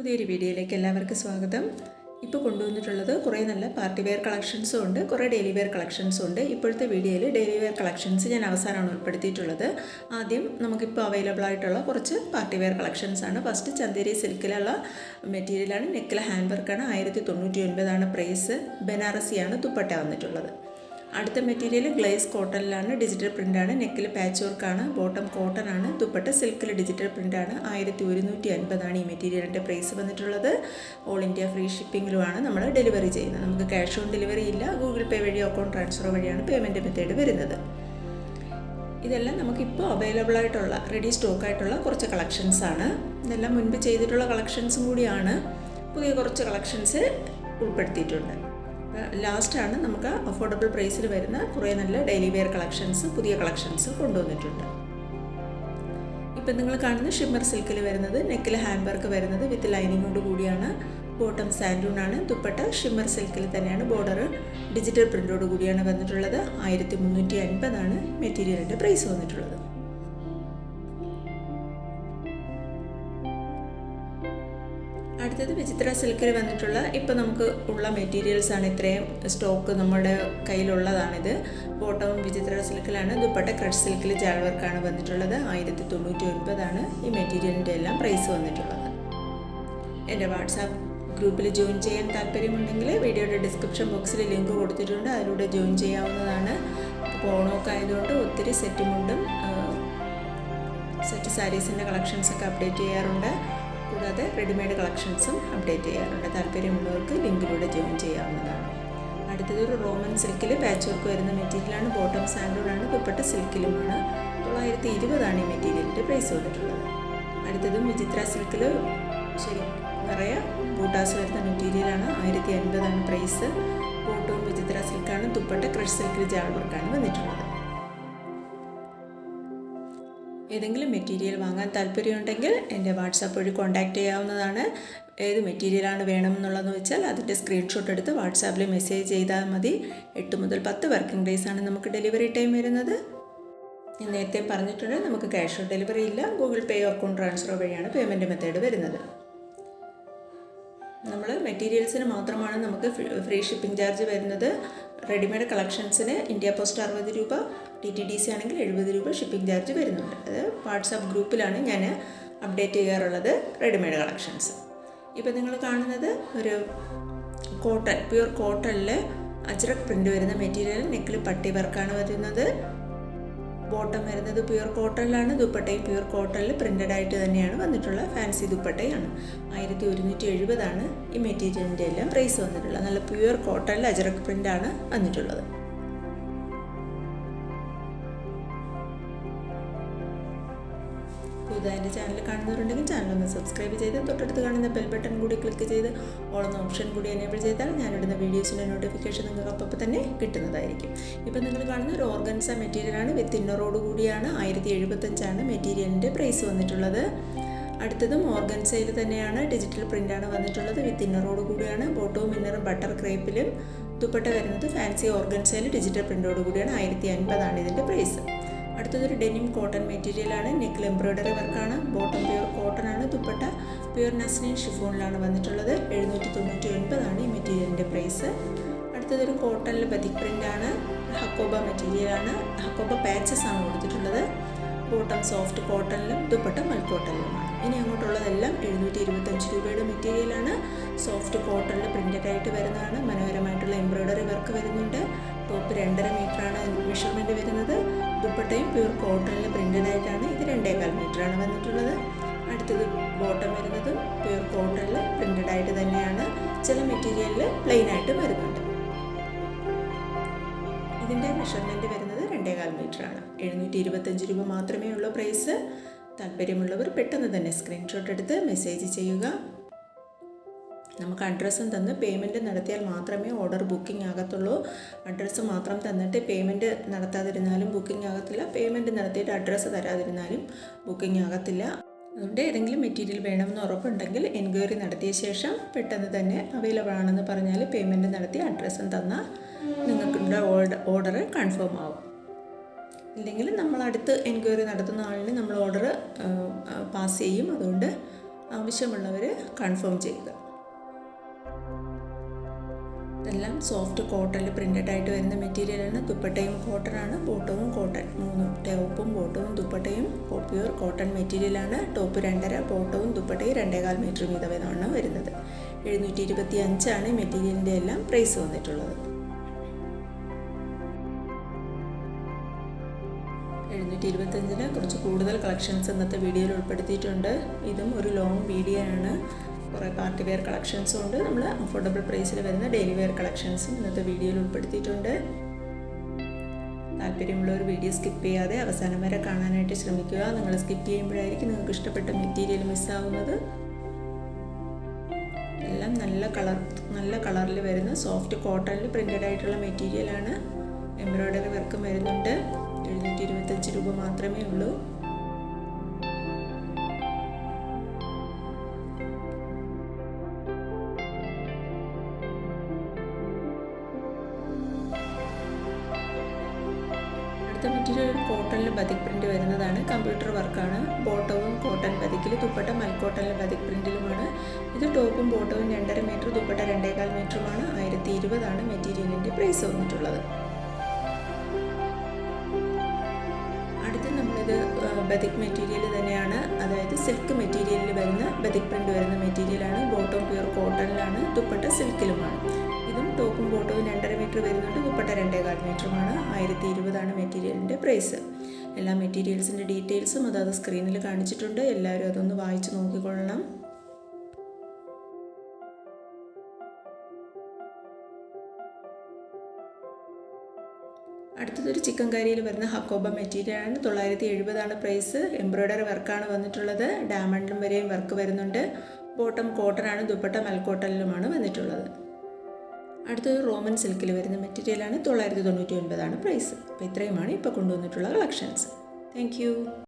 പുതിയൊരു വീഡിയോയിലേക്ക് എല്ലാവർക്കും സ്വാഗതം. ഇപ്പോൾ കൊണ്ടുവന്നിട്ടുള്ളത് കുറേ നല്ല പാർട്ടി വെയർ കളക്ഷൻസും ഉണ്ട് കുറേ ഡെയിലി വെയർ കളക്ഷൻസും ഉണ്ട്. ഇപ്പോഴത്തെ വീഡിയോയിൽ ഡെയിലി വെയർ കളക്ഷൻസ് ഞാൻ അവസാനമാണ് ഉൾപ്പെടുത്തിയിട്ടുള്ളത്. ആദ്യം നമുക്കിപ്പോൾ അവൈലബിൾ ആയിട്ടുള്ള കുറച്ച് പാർട്ടി വെയർ കളക്ഷൻസ് ആണ്. ഫസ്റ്റ് ചന്ദേരി സിൽക്കിലുള്ള മെറ്റീരിയലാണ് നെക്കിലെ ഹാൻഡ് വർക്കാണ് ആയിരത്തി തൊണ്ണൂറ്റി ഒൻപതാണ് പ്രൈസ് ബനാറസിയാണ് ദുപ്പട്ട വന്നിട്ടുള്ളത്. അടുത്ത മെറ്റീരിയൽ ഗ്ലേസ് കോട്ടണിലാണ് ഡിജിറ്റൽ പ്രിന്റാണ് നെക്കിൽ പാച്ച് വർക്കാണ് ബോട്ടം കോട്ടൺ ആണ് ദുപ്പട്ട സിൽക്കിൽ ഡിജിറ്റൽ പ്രിന്റാണ് ആയിരത്തി ഒരുന്നൂറ്റി അൻപതാണ് ഈ മെറ്റീരിയലിന്റെ പ്രൈസ് വന്നിട്ടുള്ളത്. ഓൾ ഇന്ത്യ ഫ്രീ ഷിപ്പിങ്ങിലുമാണ് നമ്മൾ ഡെലിവറി ചെയ്യുന്നത്. നമുക്ക് ക്യാഷ് ഓൺ ഡെലിവറി ഇല്ല. ഗൂഗിൾ പേ വഴിയോ അക്കൗണ്ട് ട്രാൻസ്ഫർ വഴിയാണ് പേയ്മെന്റ് മെത്തേഡ് വരുന്നത്. ഇതെല്ലാം നമുക്കിപ്പോൾ അവൈലബിൾ ആയിട്ടുള്ള റെഡി സ്റ്റോക്ക് ആയിട്ടുള്ള കുറച്ച് കളക്ഷൻസ് ആണ്. ഇതെല്ലാം മുൻപ് ചെയ്തിട്ടുള്ള കളക്ഷൻസും കൂടിയാണ്. പുതിയ കുറച്ച് കളക്ഷൻസ് ഉൾപ്പെടുത്തിയിട്ടുണ്ട്. ലാസ്റ്റാണ് നമുക്ക് അഫോർഡബിൾ പ്രൈസിൽ വരുന്ന കുറേ നല്ല ഡെയിലി വെയർ കളക്ഷൻസ് പുതിയ കളക്ഷൻസ് കൊണ്ടുവന്നിട്ടുണ്ട്. ഇപ്പം നിങ്ങൾ കാണുന്ന ഷിമ്മർ സിൽക്കിൽ വരുന്നത് നെക്കിൽ ഹാൻഡ് വർക്ക് വരുന്നത് വിത്ത് ലൈനിങ്ങോട് കൂടിയാണ് ബോട്ടം ആണ്. ദുപ്പട്ട ഷിമ്മർ സിൽക്കിൽ തന്നെയാണ് ബോർഡർ ഡിജിറ്റൽ പ്രിന്റോട് കൂടിയാണ് വന്നിട്ടുള്ളത്. ആയിരത്തി മുന്നൂറ്റി അൻപതാണ് മെറ്റീരിയലിന്റെ പ്രൈസ് വന്നിട്ടുള്ളത്. അടുത്തത് വിചിത്ര സിൽക്കിൽ വന്നിട്ടുള്ള ഇപ്പോൾ നമുക്ക് ഉള്ള മെറ്റീരിയൽസ് ആണ് ഇത്രയും സ്റ്റോക്ക് നമ്മുടെ കയ്യിലുള്ളതാണിത്. ബോട്ടവും വിചിത്ര സിൽക്കിലാണ് ദുപ്പട്ട ക്രഷ് സിൽക്കിൽ ജാൾ വർക്കാണ് വന്നിട്ടുള്ളത്. ആയിരത്തി തൊണ്ണൂറ്റി ഒൻപതാണ് ഈ മെറ്റീരിയലിന്റെ എല്ലാം പ്രൈസ് വന്നിട്ടുള്ളത്. എന്റെ വാട്സാപ്പ് ഗ്രൂപ്പിൽ ജോയിൻ ചെയ്യാൻ താല്പര്യമുണ്ടെങ്കിൽ വീഡിയോയുടെ ഡിസ്ക്രിപ്ഷൻ ബോക്സിൽ ലിങ്ക് കൊടുത്തിട്ടുണ്ട്. അതിലൂടെ ജോയിൻ ചെയ്യാവുന്നതാണ്. ഓണമൊക്കെ ആയതുകൊണ്ട് ഒത്തിരി സെറ്റുമുണ്ടും സെറ്റ് സാരീസിന്റെ കളക്ഷൻസൊക്കെ അപ്ഡേറ്റ് ചെയ്യാറുണ്ട്. കൂടാതെ റെഡിമെയ്ഡ് കളക്ഷൻസും അപ്ഡേറ്റ് ചെയ്യാറുണ്ട്. താല്പര്യമുള്ളവർക്ക് ലിങ്കിലൂടെ ജോയിൻ ചെയ്യാവുന്നതാണ്. അടുത്തത് ഒരു റോമൻ സിൽക്കിൽ പാച്ച് വർക്ക് വരുന്ന മെറ്റീരിയലാണ്. ബോട്ടം സാൻഡോഡാണ്. ദുപ്പട്ട സിൽക്കിലുമാണ്. തൊള്ളായിരത്തി ഇരുപതാണ് ഈ മെറ്റീരിയലിന്റെ പ്രൈസ് വന്നിട്ടുള്ളത്. അടുത്തതും വിചിത്ര സിൽക്കിൽ ശരി നിറയെ ബൂട്ടാസ് വരുന്ന മെറ്റീരിയലാണ്. ആയിരത്തി അൻപതാണ് പ്രൈസ് ബോട്ടവും വിചിത്ര സിൽക്കാണ്. ദുപ്പട്ട ക്രഷ് സിൽക്കിൽ ജാൾ വർക്കാണ് വന്നിട്ടുള്ളത്. ഏതെങ്കിലും മെറ്റീരിയൽ വാങ്ങാൻ താല്പര്യമുണ്ടെങ്കിൽ എന്റെ വാട്സാപ്പ് വഴി കോൺടാക്റ്റ് ചെയ്യാവുന്നതാണ്. ഏത് മെറ്റീരിയലാണ് വേണമെന്നുള്ളതെന്ന് വെച്ചാൽ അതിന്റെ സ്ക്രീൻഷോട്ട് എടുത്ത് വാട്സാപ്പിൽ മെസ്സേജ് ചെയ്താൽ മതി. എട്ട് മുതൽ പത്ത് വർക്കിംഗ് ഡേയ്സ് ആണ് നമുക്ക് ഡെലിവറി ടൈം വരുന്നത്. ഞാൻ നേരത്തെ പറഞ്ഞിട്ടുണ്ട് നമുക്ക് ക്യാഷ് ഓൺ ഡെലിവറി ഇല്ല. ഗൂഗിൾ പേ അക്കൗണ്ട് ട്രാൻസ്ഫർ വഴിയാണ് പേയ്മെന്റ് മെത്തേഡ് വരുന്നത്. നമ്മൾ മെറ്റീരിയൽസിന് മാത്രമാണ് നമുക്ക് ഫ്രീ ഷിപ്പിംഗ് ചാർജ് വരുന്നത്. റെഡിമെയ്ഡ് കളക്ഷൻസിന് ഇന്ത്യ പോസ്റ്റ് അറുപത് രൂപ ടി ടി ഡി സി ആണെങ്കിൽ എഴുപത് രൂപ ഷിപ്പിംഗ് ചാർജ് വരുന്നുണ്ട്. അത് വാട്സാപ്പ് ഗ്രൂപ്പിലാണ് ഞാൻ അപ്ഡേറ്റ് ചെയ്യാറുള്ളത് റെഡിമെയ്ഡ് കളക്ഷൻസ് ഇപ്പം നിങ്ങൾ കാണുന്നത് ഒരു കോട്ടൺ പ്യുർ കോട്ടണിൽ അജ്രക് പ്രിന്റ് വരുന്ന മെറ്റീരിയൽ നെക്കിൽ പട്ടി വർക്കാണ് വരുന്നത്. ബോട്ടം വരുന്നത് പ്യുർ കോട്ടണിലാണ് ദുപ്പട്ടയും പ്യുർ കോട്ടണിൽ പ്രിന്റഡ് ആയിട്ട് തന്നെയാണ് വന്നിട്ടുള്ള ഫാൻസി ദുപ്പട്ടയാണ്. ആയിരത്തി ഒരുന്നൂറ്റി എഴുപതാണ് ഈ മെറ്റീരിയലിന്റെ എല്ലാം പ്രൈസ് വന്നിട്ടുള്ളത്. നല്ല പ്യുർ കോട്ടണിൽ അജറക് പ്രിന്റാണ് വന്നിട്ടുള്ളത്. പുതുതായി എന്റെ ചാനൽ കാണുന്നവരുണ്ടെങ്കിൽ ചാനൽ ഒന്ന് സബ്സ്ക്രൈബ് ചെയ്ത് തൊട്ടടുത്ത് കാണുന്ന ബെൽ ബട്ടൺ കൂടി ക്ലിക്ക് ചെയ്ത് ഓളുന്ന ഓപ്ഷൻ കൂടി എനേബിൾ ചെയ്താൽ ഞാനിടുന്ന വീഡിയോസിന്റെ നോട്ടിഫിക്കേഷൻ നിങ്ങൾക്ക് അപ്പപ്പോൾ തന്നെ കിട്ടുന്നതായിരിക്കും. ഇപ്പം നിങ്ങൾ കാണുന്ന ഒരു ഓർഗൻസ മെറ്റീരിയലാണ് വിത്ത് ഇന്നറോട് കൂടിയാണ്. ആയിരത്തി എഴുപത്തഞ്ചാണ് മെറ്റീരിയലിന്റെ പ്രൈസ് വന്നിട്ടുള്ളത്. അടുത്തതും ഓർഗൻസയിൽ തന്നെയാണ്. ഡിജിറ്റൽ പ്രിന്റാണ് വന്നിട്ടുള്ളത്. വിത്ത് ഇന്നറോട് കൂടിയാണ്. ബോട്ടവും ഇന്നറും ബട്ടർ ക്രേപ്പിലും ദുപ്പട്ട വരുന്നത് ഫാൻസി ഓർഗൻസയിൽ ഡിജിറ്റൽ പ്രിന്റോട് കൂടിയാണ്. ആയിരത്തി അൻപതാണ് ഇതിന്റെ പ്രൈസ് അടുത്തതൊരു ഡെനിം കോട്ടൺ മെറ്റീരിയൽ ആണ് നെക്കിൽ എംബ്രോയ്ഡറി വർക്കാണ്. ബോട്ടം പ്യൂർ കോട്ടൺ ആണ് ദുപ്പട്ട. പ്യൂർ നസ്ലിൻ ഷിഫോണിലാണ് വന്നിട്ടുള്ളത്. എഴുന്നൂറ്റി തൊണ്ണൂറ്റി ഒൻപതാണ് ഈ മെറ്റീരിയലിന്റെ പ്രൈസ്. അടുത്തതൊരു കോട്ടണിൽ ബതിക് ആണ് ഹക്കോബ മെറ്റീരിയലാണ്. ഹക്കോബ പാച്ചസ് ആണ് കൊടുത്തിട്ടുള്ളത്. ബോട്ടം സോഫ്റ്റ് കോട്ടണിലും ദുപ്പട്ട മൽക്കോട്ടണിലുമാണ് ഇനി അങ്ങോട്ടുള്ളതെല്ലാം എഴുന്നൂറ്റി ഇരുപത്തഞ്ച് രൂപയുടെ മെറ്റീരിയലാണ്. സോഫ്റ്റ് കോട്ടണിൽ പ്രിന്റഡ് ആയിട്ട് വരുന്നതാണ്. മനോഹരമായിട്ടുള്ള എംബ്രോയ്ഡറി വർക്ക് വരുന്നുണ്ട്. ടോപ്പ് രണ്ടര ആണ് മെഷർമെന്റ് വരുന്നത്. ദുപ്പട്ടയും പ്യൂർ കോട്ടണിൽ പ്രിന്റഡ് ആയിട്ടാണ് ഇത് രണ്ടേകാൽ ആണ് വന്നിട്ടുള്ളത്. അടുത്തത് ബോട്ടം വരുന്നതും പ്യൂർ കോട്ടണിൽ പ്രിന്റഡ് ആയിട്ട് തന്നെയാണ്. ചില മെറ്റീരിയലിൽ പ്ലെയിൻ ആയിട്ട് വരുന്നുണ്ട്. ഇതിന്റെ മെഷർമെന്റ് വരുന്നത് രണ്ടേകാൽ മീറ്ററാണ്. എഴുന്നൂറ്റി ഇരുപത്തഞ്ച് രൂപ മാത്രമേ ഉള്ളൂ പ്രൈസ് താല്പര്യമുള്ളവർ പെട്ടെന്ന് തന്നെ സ്ക്രീൻഷോട്ട് എടുത്ത് മെസ്സേജ് ചെയ്യുക. നമുക്ക് അഡ്രസ്സും തന്ന് പേയ്മെന്റ് നടത്തിയാൽ മാത്രമേ ഓർഡർ ബുക്കിംഗ് ആകത്തുള്ളൂ. അഡ്രസ്സ് മാത്രം തന്നിട്ട് പേയ്മെന്റ് നടത്താതിരുന്നാലും ബുക്കിംഗ് ആകത്തില്ല. പേയ്മെന്റ് നടത്തിയിട്ട് അഡ്രസ്സ് തരാതിരുന്നാലും ബുക്കിംഗ് ആകത്തില്ല. അതുകൊണ്ട് ഏതെങ്കിലും മെറ്റീരിയൽ വേണമെന്ന് ഉറപ്പുണ്ടെങ്കിൽ എൻക്വയറി നടത്തിയ ശേഷം പെട്ടെന്ന് തന്നെ അവൈലബിൾ ആണെന്ന് പറഞ്ഞാൽ പേയ്മെന്റ് നടത്തി അഡ്രസ്സും തന്നാൽ നിങ്ങൾക്കുള്ള ഓർഡർ ഓർഡർ കൺഫേം ആവും. ഇല്ലെങ്കിൽ നമ്മൾ അടുത്ത് എൻക്വയറി നടത്തുന്ന ആളിന് നമ്മൾ ഓർഡർ പാസ് ചെയ്യും. അതുകൊണ്ട് ആവശ്യമുള്ളവർ കൺഫേം ചെയ്യുക. ഇതെല്ലാം സോഫ്റ്റ് കോട്ടണിൽ പ്രിന്റഡ് ആയിട്ട് വരുന്ന മെറ്റീരിയലാണ് ദുപ്പട്ടയും കോട്ടണാണ് ബോട്ടവും കോട്ടൺ മൂന്നും ടോപ്പും ബോട്ടവും ദുപ്പട്ടയും പ്യൂർ കോട്ടൺ മെറ്റീരിയലാണ് ടോപ്പ് രണ്ടര ബോട്ടവും ദുപ്പട്ടയും രണ്ടേകാൽ മീറ്റർ വീതമാണ് വരുന്നത്. എഴുന്നൂറ്റി ഇരുപത്തി അഞ്ചാണ് മെറ്റീരിയലിന്റെ എല്ലാം പ്രൈസ് വന്നിട്ടുള്ളത്. എഴുന്നൂറ്റി ഇരുപത്തഞ്ചിന് കുറച്ച് കൂടുതൽ കളക്ഷൻസ് ഇന്നത്തെ വീഡിയോയിൽ ഉൾപ്പെടുത്തിയിട്ടുണ്ട്. ഇതും ഒരു ലോങ് വീഡിയോ ആണ്. കുറേ പാർട്ടി വെയർ കളക്ഷൻസും ഉണ്ട്. നമ്മൾ അഫോർഡബിൾ പ്രൈസിൽ വരുന്ന ഡെയിലി വെയർ കളക്ഷൻസും ഇന്നത്തെ വീഡിയോയിൽ ഉൾപ്പെടുത്തിയിട്ടുണ്ട്. താല്പര്യമുള്ള ഒരു വീഡിയോ സ്കിപ്പ് ചെയ്യാതെ അവസാനം വരെ കാണാനായിട്ട് ശ്രമിക്കുക. നിങ്ങൾ സ്കിപ്പ് ചെയ്യുമ്പോഴായിരിക്കും നിങ്ങൾക്ക് ഇഷ്ടപ്പെട്ട മെറ്റീരിയൽ മിസ്സാവുന്നത് എല്ലാം നല്ല കളർ നല്ല കളറിൽ വരുന്ന സോഫ്റ്റ് കോട്ടണിൽ പ്രിന്റഡ് ആയിട്ടുള്ള മെറ്റീരിയലാണ്. എംബ്രോയ്ഡറി വർക്കും വരുന്നുണ്ട്. എഴുന്നൂറ്റി ഇരുപത്തഞ്ച് രൂപ മാത്രമേ ഉള്ളൂ. അടുത്ത മെറ്റീരിയൽ ഒരു കോട്ടണിൽ ബതിക് പ്രിന്റ് വരുന്നതാണ്. കമ്പ്യൂട്ടർ വർക്കാണ്. ബോട്ടവും കോട്ടൺ ബതിക്കിൽ ദുപ്പട്ട മൽക്കോട്ടണിൽ ബതിക് പ്രിന്റിലുമാണ് ഇത് ടോപ്പും ബോട്ടവും രണ്ടര മീറ്റർ ദുപ്പട്ട രണ്ടേകാൽ മീറ്ററുമാണ്. ആയിരത്തി ഇരുപതാണ് മെറ്റീരിയലിന്റെ പ്രൈസ് വന്നിട്ടുള്ളത്. അടുത്ത് നമ്മളിത് ബതിക് മെറ്റീരിയൽ തന്നെയാണ്. അതായത് സിൽക്ക് മെറ്റീരിയലിൽ വരുന്ന ബതിക് പ്രിന്റ് വരുന്ന മെറ്റീരിയലാണ്. ബോട്ടം പ്യൂർ കോട്ടണിലാണ്. ദുപ്പട്ട സിൽക്കിലുമാണ്. ഇതും ടോപ്പും ബോട്ടവും രണ്ടര മീറ്റർ വരുന്നുണ്ട്. ദുപ്പട്ട രണ്ടേകാൽ മീറ്ററുമാണ് ആയിരത്തി ഇരുപതാണ് മെറ്റീരിയലിന്റെ പ്രൈസ് എല്ലാ മെറ്റീരിയൽസിന്റെ ഡീറ്റെയിൽസും അതാത് സ്ക്രീനിൽ കാണിച്ചിട്ടുണ്ട്. എല്ലാവരും അതൊന്ന് വായിച്ച് നോക്കിക്കൊള്ളണം. അടുത്തതൊരു ചിക്കൻ കറിയിൽ വരുന്ന ഹക്കോബ മെറ്റീരിയലാണ് തൊള്ളായിരത്തി എഴുപതാണ് പ്രൈസ് എംബ്രോയ്ഡറി വർക്കാണ് വന്നിട്ടുള്ളത്. ഡാമണ്ടിലും വരെയും വർക്ക് വരുന്നുണ്ട്. ബോട്ടം കോട്ടനാണ് ദുപ്പട്ട മൽക്കോട്ടനിലുമാണ് വന്നിട്ടുള്ളത്. അടുത്തത് റോമൻ സിൽക്കിൽ വരുന്ന മെറ്റീരിയലാണ് തൊള്ളായിരത്തി തൊണ്ണൂറ്റി ഒൻപതാണ് പ്രൈസ് അപ്പോൾ ഇത്രയുമാണ് ഇപ്പോൾ കൊണ്ടുവന്നിട്ടുള്ള കളക്ഷൻസ് താങ്ക്